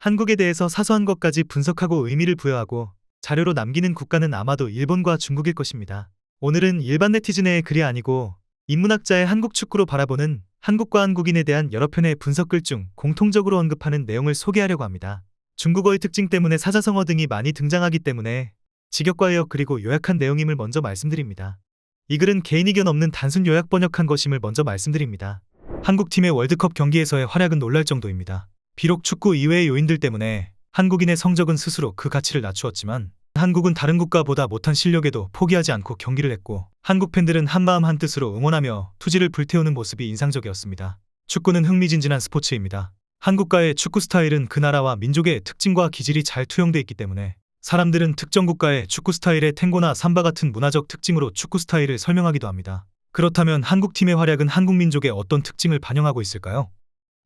한국에 대해서 사소한 것까지 분석하고 의미를 부여하고 자료로 남기는 국가는 아마도 일본과 중국일 것입니다. 오늘은 일반 네티즌의 글이 아니고 인문학자의 한국 축구로 바라보는 한국과 한국인에 대한 여러 편의 분석글 중 공통적으로 언급하는 내용을 소개하려고 합니다. 중국어의 특징 때문에 사자성어 등이 많이 등장하기 때문에 직역과의역 그리고 요약한 내용임을 먼저 말씀드립니다. 이 글은 개인 의견 없는 단순 요약 번역한 것임을 먼저 말씀드립니다. 한국팀의 월드컵 경기에서의 활약은 놀랄 정도입니다. 비록 축구 이외의 요인들 때문에 한국인의 성적은 스스로 그 가치를 낮추었지만 한국은 다른 국가보다 못한 실력에도 포기하지 않고 경기를 했고 한국 팬들은 한마음 한뜻으로 응원하며 투지를 불태우는 모습이 인상적이었습니다. 축구는 흥미진진한 스포츠입니다. 한국과의 축구 스타일은 그 나라와 민족의 특징과 기질이 잘 투영돼 있기 때문에 사람들은 특정 국가의 축구 스타일의 탱고나 삼바 같은 문화적 특징으로 축구 스타일을 설명하기도 합니다. 그렇다면 한국팀의 활약은 한국 민족의 어떤 특징을 반영하고 있을까요?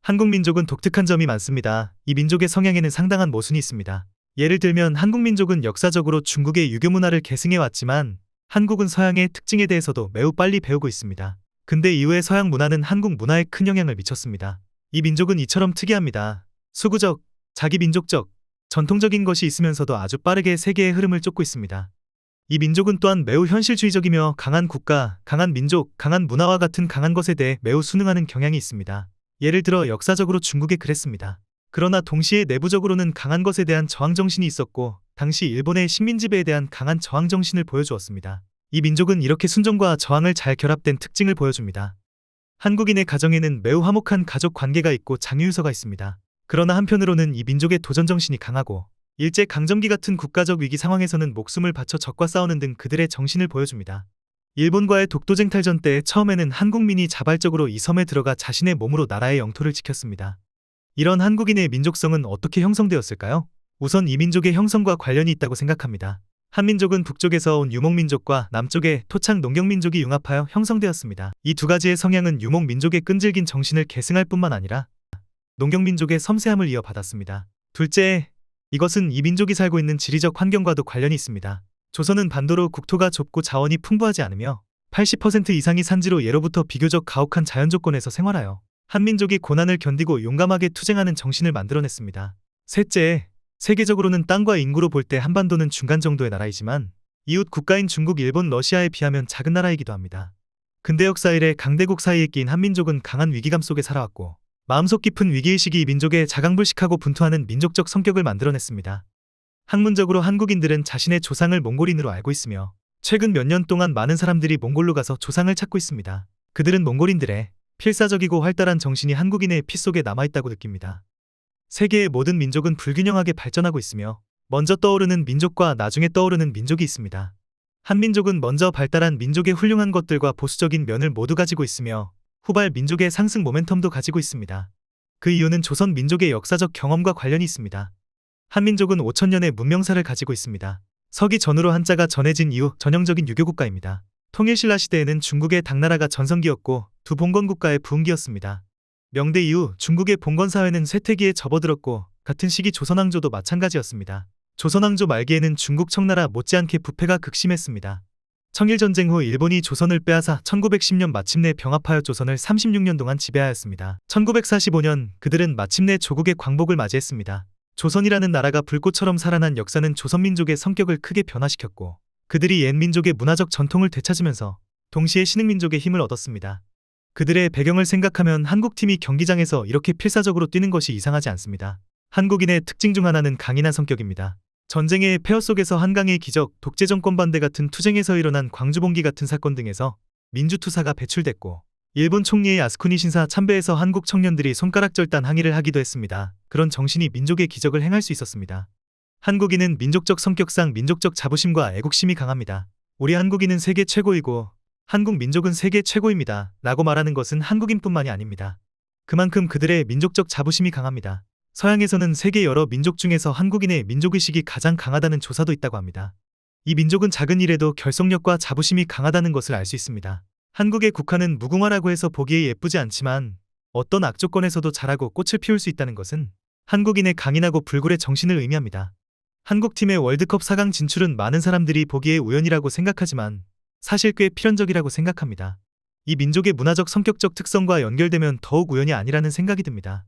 한국 민족은 독특한 점이 많습니다. 이 민족의 성향에는 상당한 모순이 있습니다. 예를 들면 한국 민족은 역사적으로 중국의 유교 문화를 계승해 왔지만 한국은 서양의 특징에 대해서도 매우 빨리 배우고 있습니다. 근데 이후에 서양 문화는 한국 문화에 큰 영향을 미쳤습니다. 이 민족은 이처럼 특이합니다. 수구적, 자기 민족적, 전통적인 것이 있으면서도 아주 빠르게 세계의 흐름을 쫓고 있습니다. 이 민족은 또한 매우 현실주의적이며 강한 국가, 강한 민족, 강한 문화와 같은 강한 것에 대해 매우 순응하는 경향이 있습니다. 예를 들어 역사적으로 중국에 그랬습니다. 그러나 동시에 내부적으로는 강한 것에 대한 저항정신이 있었고 당시 일본의 식민지배에 대한 강한 저항정신을 보여주었습니다. 이 민족은 이렇게 순종과 저항을 잘 결합된 특징을 보여줍니다. 한국인의 가정에는 매우 화목한 가족 관계가 있고 장유유서가 있습니다. 그러나 한편으로는 이 민족의 도전정신이 강하고 일제 강점기 같은 국가적 위기 상황에서는 목숨을 바쳐 적과 싸우는 등 그들의 정신을 보여줍니다. 일본과의 독도쟁 탈전 때 처음에는 한국민이 자발적으로 이 섬에 들어가 자신의 몸으로 나라의 영토를 지켰습니다. 이런 한국인의 민족성은 어떻게 형성되었을까요? 우선 이 민족의 형성과 관련이 있다고 생각합니다. 한민족은 북쪽에서 온 유목민족과 남쪽의 토착 농경민족이 융합하여 형성되었습니다. 이 두 가지의 성향은 유목민족의 끈질긴 정신을 계승할 뿐만 아니라 농경민족의 섬세함을 이어받았습니다. 둘째, 이것은 이 민족이 살고 있는 지리적 환경과도 관련이 있습니다. 조선은 반도로 국토가 좁고 자원이 풍부하지 않으며 80% 이상이 산지로 예로부터 비교적 가혹한 자연 조건에서 생활하여 한민족이 고난을 견디고 용감하게 투쟁하는 정신을 만들어냈습니다. 셋째, 세계적으로는 땅과 인구로 볼 때 한반도는 중간 정도의 나라이지만 이웃 국가인 중국, 일본, 러시아에 비하면 작은 나라이기도 합니다. 근대 역사 이래 강대국 사이에 끼인 한민족은 강한 위기감 속에 살아왔고 마음속 깊은 위기의식이 이 민족의 자강불식하고 분투하는 민족적 성격을 만들어냈습니다. 학문적으로 한국인들은 자신의 조상을 몽골인으로 알고 있으며 최근 몇 년 동안 많은 사람들이 몽골로 가서 조상을 찾고 있습니다. 그들은 몽골인들의 필사적이고 활달한 정신이 한국인의 피 속에 남아있다고 느낍니다. 세계의 모든 민족은 불균형하게 발전하고 있으며 먼저 떠오르는 민족과 나중에 떠오르는 민족이 있습니다. 한민족은 먼저 발달한 민족의 훌륭한 것들과 보수적인 면을 모두 가지고 있으며 후발 민족의 상승 모멘텀도 가지고 있습니다. 그 이유는 조선 민족의 역사적 경험과 관련이 있습니다. 한민족은 5천년의 문명사를 가지고 있습니다. 서기 전으로 한자가 전해진 이후 전형적인 유교 국가입니다. 통일신라 시대에는 중국의 당나라가 전성기였고 두 봉건 국가의 부흥기였습니다. 명대 이후 중국의 봉건 사회는 쇠퇴기에 접어들었고 같은 시기 조선왕조도 마찬가지였습니다. 조선왕조 말기에는 중국 청나라 못지않게 부패가 극심했습니다. 청일전쟁 후 일본이 조선을 빼앗아 1910년 마침내 병합하여 조선을 36년 동안 지배하였습니다. 1945년 그들은 마침내 조국의 광복을 맞이했습니다. 조선이라는 나라가 불꽃처럼 살아난 역사는 조선민족의 성격을 크게 변화시켰고 그들이 옛 민족의 문화적 전통을 되찾으면서 동시에 신흥민족의 힘을 얻었습니다. 그들의 배경을 생각하면 한국팀이 경기장에서 이렇게 필사적으로 뛰는 것이 이상하지 않습니다. 한국인의 특징 중 하나는 강인한 성격입니다. 전쟁의 폐허 속에서 한강의 기적, 독재 정권 반대 같은 투쟁에서 일어난 광주봉기 같은 사건 등에서 민주투사가 배출됐고 일본 총리의 아스쿠니 신사 참배에서 한국 청년들이 손가락 절단 항의를 하기도 했습니다. 그런 정신이 민족의 기적을 행할 수 있었습니다. 한국인은 민족적 성격상 민족적 자부심과 애국심이 강합니다. 우리 한국인은 세계 최고이고 한국 민족은 세계 최고입니다. 라고 말하는 것은 한국인뿐만이 아닙니다. 그만큼 그들의 민족적 자부심이 강합니다. 서양에서는 세계 여러 민족 중에서 한국인의 민족의식이 가장 강하다는 조사도 있다고 합니다. 이 민족은 작은 일에도 결속력과 자부심이 강하다는 것을 알 수 있습니다. 한국의 국화는 무궁화라고 해서 보기에 예쁘지 않지만 어떤 악조건에서도 자라고 꽃을 피울 수 있다는 것은 한국인의 강인하고 불굴의 정신을 의미합니다. 한국팀의 월드컵 4강 진출은 많은 사람들이 보기에 우연이라고 생각하지만 사실 꽤 필연적이라고 생각합니다. 이 민족의 문화적 성격적 특성과 연결되면 더욱 우연이 아니라는 생각이 듭니다.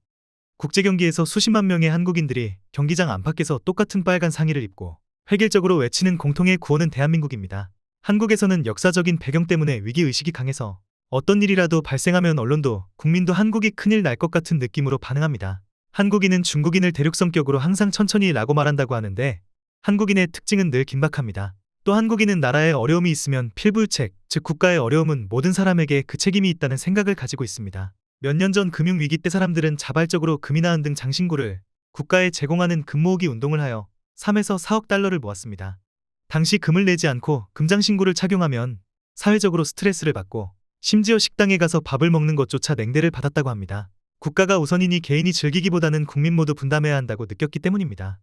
국제 경기에서 수십만 명의 한국인들이 경기장 안팎에서 똑같은 빨간 상의를 입고 획일적으로 외치는 공통의 구호는 대한민국입니다. 한국에서는 역사적인 배경 때문에 위기 의식이 강해서 어떤 일이라도 발생하면 언론도 국민도 한국이 큰일 날 것 같은 느낌으로 반응합니다. 한국인은 중국인을 대륙 성격으로 항상 천천히 라고 말한다고 하는데 한국인의 특징은 늘 긴박합니다. 또 한국인은 나라에 어려움이 있으면 필불책, 즉 국가의 어려움은 모든 사람에게 그 책임이 있다는 생각을 가지고 있습니다. 몇 년 전 금융위기 때 사람들은 자발적으로 금이나 은등 장신구를 국가에 제공하는 금모으기 운동을 하여 3에서 4억 달러를 모았습니다. 당시 금을 내지 않고 금장신구를 착용하면 사회적으로 스트레스를 받고 심지어 식당에 가서 밥을 먹는 것조차 냉대를 받았다고 합니다. 국가가 우선이니 개인이 즐기기보다는 국민 모두 분담해야 한다고 느꼈기 때문입니다.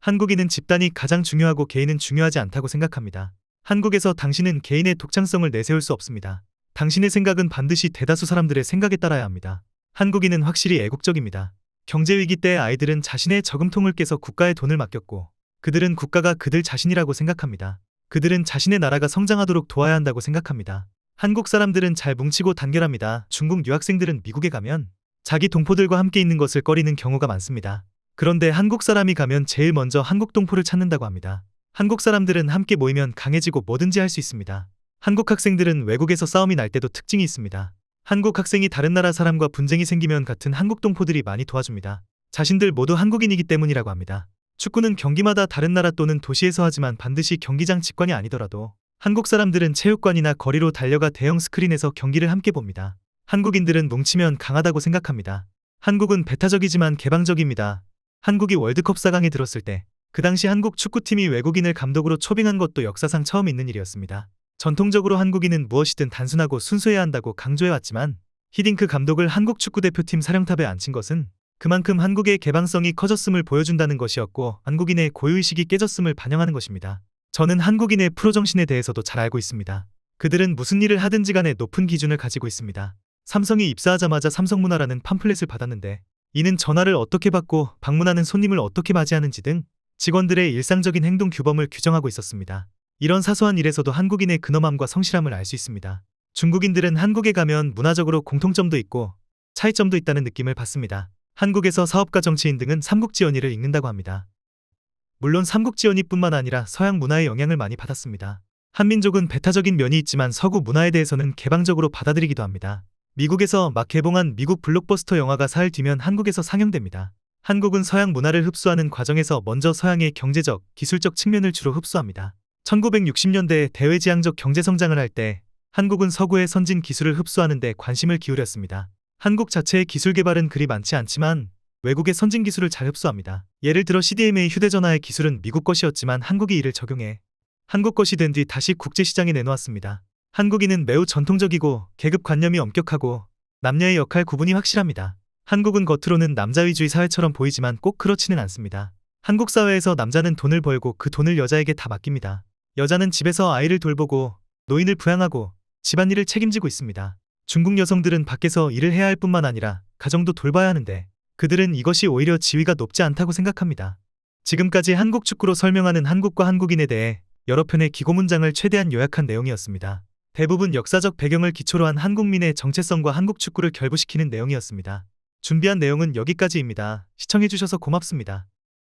한국인은 집단이 가장 중요하고 개인은 중요하지 않다고 생각합니다. 한국에서 당신은 개인의 독창성을 내세울 수 없습니다. 당신의 생각은 반드시 대다수 사람들의 생각에 따라야 합니다. 한국인은 확실히 애국적입니다. 경제위기 때 아이들은 자신의 저금통을 깨서 국가에 돈을 맡겼고 그들은 국가가 그들 자신이라고 생각합니다. 그들은 자신의 나라가 성장하도록 도와야 한다고 생각합니다. 한국 사람들은 잘 뭉치고 단결합니다. 중국 유학생들은 미국에 가면 자기 동포들과 함께 있는 것을 꺼리는 경우가 많습니다. 그런데 한국 사람이 가면 제일 먼저 한국 동포를 찾는다고 합니다. 한국 사람들은 함께 모이면 강해지고 뭐든지 할 수 있습니다. 한국 학생들은 외국에서 싸움이 날 때도 특징이 있습니다. 한국 학생이 다른 나라 사람과 분쟁이 생기면 같은 한국 동포들이 많이 도와줍니다. 자신들 모두 한국인이기 때문이라고 합니다. 축구는 경기마다 다른 나라 또는 도시에서 하지만 반드시 경기장 직관이 아니더라도 한국 사람들은 체육관이나 거리로 달려가 대형 스크린에서 경기를 함께 봅니다. 한국인들은 뭉치면 강하다고 생각합니다. 한국은 배타적이지만 개방적입니다. 한국이 월드컵 4강에 들었을 때 그 당시 한국 축구팀이 외국인을 감독으로 초빙한 것도 역사상 처음 있는 일이었습니다. 전통적으로 한국인은 무엇이든 단순하고 순수해야 한다고 강조해왔지만 히딩크 감독을 한국 축구대표팀 사령탑에 앉힌 것은 그만큼 한국의 개방성이 커졌음을 보여준다는 것이었고 한국인의 고유의식이 깨졌음을 반영하는 것입니다. 저는 한국인의 프로 정신에 대해서도 잘 알고 있습니다. 그들은 무슨 일을 하든지 간에 높은 기준을 가지고 있습니다. 삼성이 입사하자마자 삼성문화라는 팜플렛을 받았는데 이는 전화를 어떻게 받고 방문하는 손님을 어떻게 맞이하는지 등 직원들의 일상적인 행동 규범을 규정하고 있었습니다. 이런 사소한 일에서도 한국인의 근엄함과 성실함을 알 수 있습니다. 중국인들은 한국에 가면 문화적으로 공통점도 있고 차이점도 있다는 느낌을 받습니다. 한국에서 사업가 정치인 등은 삼국지연의를 읽는다고 합니다. 물론 삼국지연의뿐만 아니라 서양 문화의 영향을 많이 받았습니다. 한민족은 배타적인 면이 있지만 서구 문화에 대해서는 개방적으로 받아들이기도 합니다. 미국에서 막 개봉한 미국 블록버스터 영화가 사흘 뒤면 한국에서 상영됩니다. 한국은 서양 문화를 흡수하는 과정에서 먼저 서양의 경제적, 기술적 측면을 주로 흡수합니다. 1960년대에 대외지향적 경제성장을 할 때 한국은 서구의 선진 기술을 흡수하는 데 관심을 기울였습니다. 한국 자체의 기술 개발은 그리 많지 않지만 외국의 선진 기술을 잘 흡수합니다. 예를 들어 CDMA 휴대전화의 기술은 미국 것이었지만 한국이 이를 적용해 한국 것이 된 뒤 다시 국제시장에 내놓았습니다. 한국인은 매우 전통적이고 계급관념이 엄격하고 남녀의 역할 구분이 확실합니다. 한국은 겉으로는 남자 위주의 사회처럼 보이지만 꼭 그렇지는 않습니다. 한국 사회에서 남자는 돈을 벌고 그 돈을 여자에게 다 맡깁니다. 여자는 집에서 아이를 돌보고 노인을 부양하고 집안일을 책임지고 있습니다. 중국 여성들은 밖에서 일을 해야 할 뿐만 아니라 가정도 돌봐야 하는데 그들은 이것이 오히려 지위가 높지 않다고 생각합니다. 지금까지 한국 축구로 설명하는 한국과 한국인에 대해 여러 편의 기고 문장을 최대한 요약한 내용이었습니다. 대부분 역사적 배경을 기초로 한 한국민의 정체성과 한국 축구를 결부시키는 내용이었습니다. 준비한 내용은 여기까지입니다. 시청해주셔서 고맙습니다.